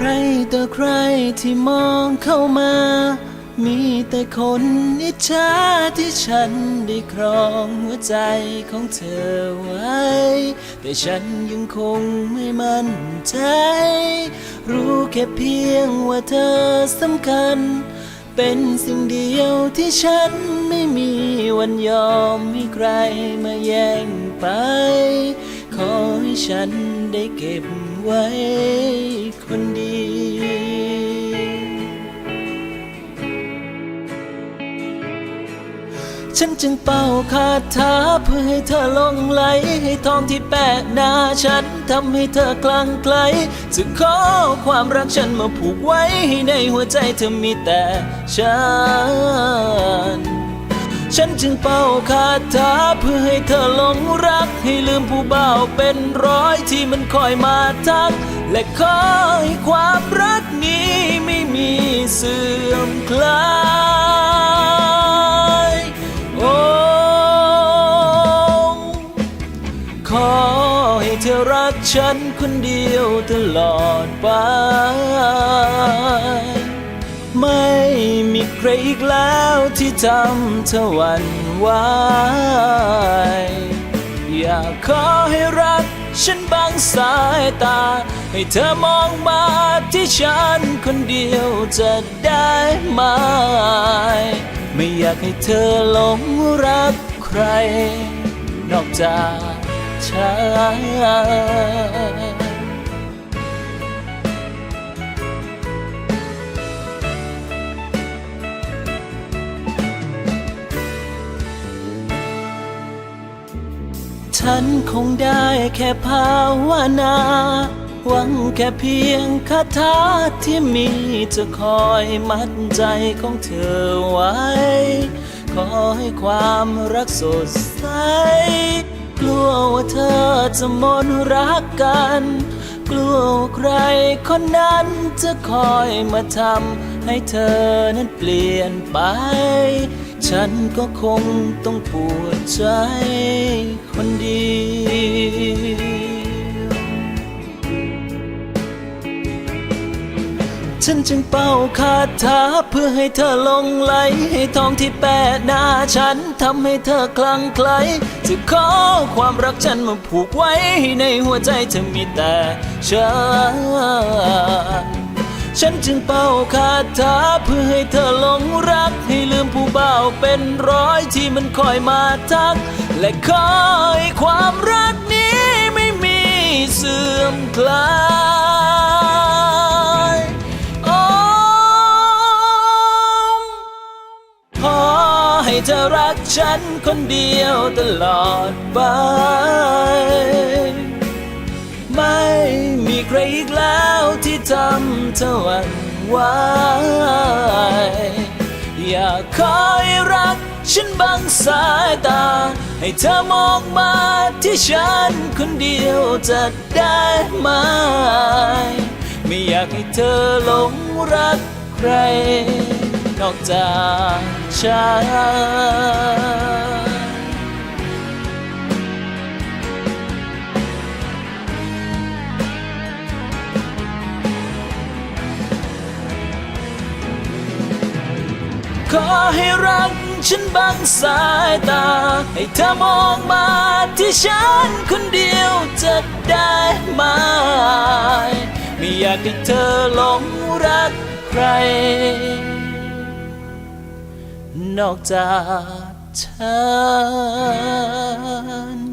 ใครต่อใครที่มองเข้ามา มีแต่คนอิจฉาที่ฉันได้ครองหัวใจของเธอไว้ แต่ฉันยังคงไม่มั่นใจ รู้แค่เพียงว่าเธอสำคัญ เป็นสิ่งเดียวที่ฉันไม่มีวันยอมให้ใครมาแย่งไป ฉันได้เก็บไว้คนเดียวฉันจึงเป่าคาถาเพื่อให้เธอลงไหล ให้ทองที่แปะหน้าฉันทำให้เธอคลั่งไคล้จะขอความรักฉันมาผูกไว้ ให้ในหัวใจเธอมีแต่ฉัน นจึงเป่าคาถาเพื่อให้เธอหลงรัก ให้ลืมผู้บ่าวเป็นร้อยที่มันคอยมาทัก และขอให้ความรักนี้ไม่มีเสื่อมคลายโอ้ขอให้เธอรักฉันคนเดียวตลอดไป รอีกแล้วที่ทำเธอหวันไหวอยากขอให้รักฉันบางสายตา ให้เธอมองมาที่ฉันคนเดียวจะได้ไหม ไม่อยากให้เธอหลงรักใคร นอกจากฉัน ฉันคงได้แค่ภาวนา หวังแค่เพียงคาถาที่มีจะคอยมัดใจของเธอไว้ ขอให้ความรักสดใส กลัวว่าเธอจะหมดรักกัน กลัวใครคนนั้นจะคอยมาทำให้เธอนั้นเปลี่ยนไป ฉันก็คงต้องปวดใจคนเดียวฉันจึงเป่าคาถาเพื่อให้เธอลงไหล ให้ทองที่แปะหน้าฉันทำให้เธอคลั่งไคล้จะขอความรักฉันมาผูกไว้ให้ในหัวใจเธอมีแต่ฉัน ฉันจึงเป่าคาถาเพื่อให้เธอหลงรัก ให้ลืมผู้บ่าวเป็นร้อยที่มันคอยมาทัก และขอให้ความรักนี้ไม่มีเสื่อมคลายโอ้ขอให้เธอรักฉันคนเดียวตลอดไป ไม่มีใครอีกแล้ว ที่ทำเธอหวั่นไหวอยากขอให้รักฉันบางสายตา ให้เธอมองมาที่ฉันคนเดียวจะได้ไหม ไม่อยากให้เธอหลงรักใคร นอกจากฉัน ขอให้รักฉันบางสายตา ให้เธอมองมาที่ฉันคนเดียวจะได้ไหมไม่อยากให้เธอหลงรักใคร นอกจากฉัน